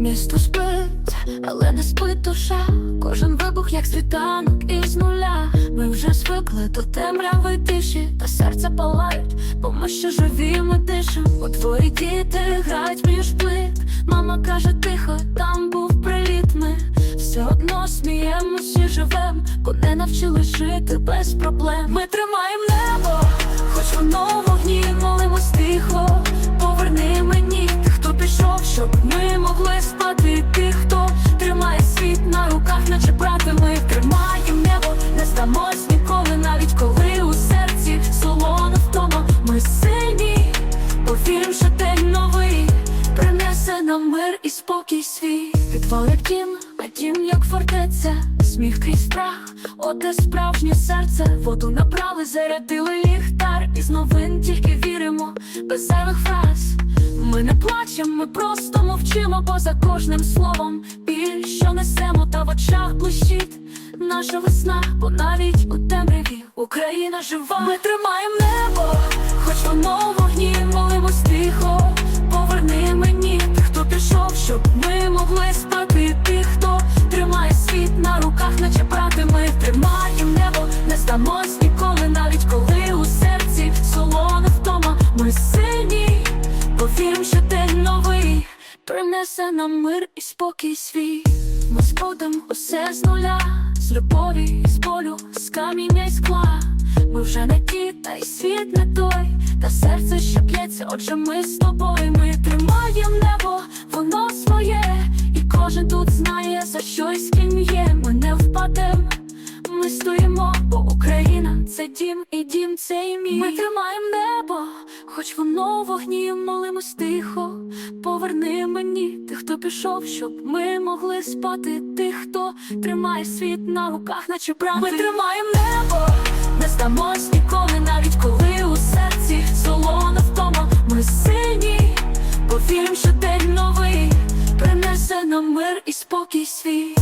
Місто спить, але не спить душа. Кожен вибух, як світанок із нуля. Ми вже звикли до темряви тиші, та серця палають, бо ми ще живі, ми дишим. У твої діти грають між плит. Мама каже, тихо, там був приліт. Ми все одно сміємось і живем, не навчили жити без проблем. Ми тримаємо небо, ми могли спати. Тих, хто тримає світ на руках, наче брати ми тримаємо небо, не здамось ніколи, навіть коли у серці солона втома. Ми сильні, повірим, що день новий принесе нам мир і спокій свій. Підвал як дім, а дім як фортеця, сміх крізь страх, оте справжнє серце. Воду набрали, зарядили ліхтар, із новин тільки віримо, без зайвих фраз. Ми не плачемо, ми просто мовчимо, бо за кожним словом біль, що несемо, та в очах блищить наша весна, бо навіть у темряві Україна жива. Ми тримаємо небо, хоч воно в вогні, молимось тихо. Поверни мені тих, хто пішов, щоб ми могли спати. Тих, хто тримає світ на руках, наче брати ми тримаємо небо, не здамось принесе нам мир і спокій свій. Ми сподам усе з нуля, з любові, з болю, з каміння й скла. Ми вже не ті, та й світ не той, та серце ще б'ється, отже ми з тобою. Ми тримаємо небо, воно своє, і кожен тут знає, за що і з ким є. Ми не впадем, ми стоїмо, бо Україна це дім, і дім це і мій. Ми тримаємо небо, хоч воно вогні, молимось тихо. Поверни мені хто пішов, щоб ми могли спати. Тих, хто тримає світ на руках, наче брати. Ми тримаємо небо, не здамось ніколи, навіть коли у серці солона втома. Ми сині, повірим, що день новий принесе нам мир і спокій свій.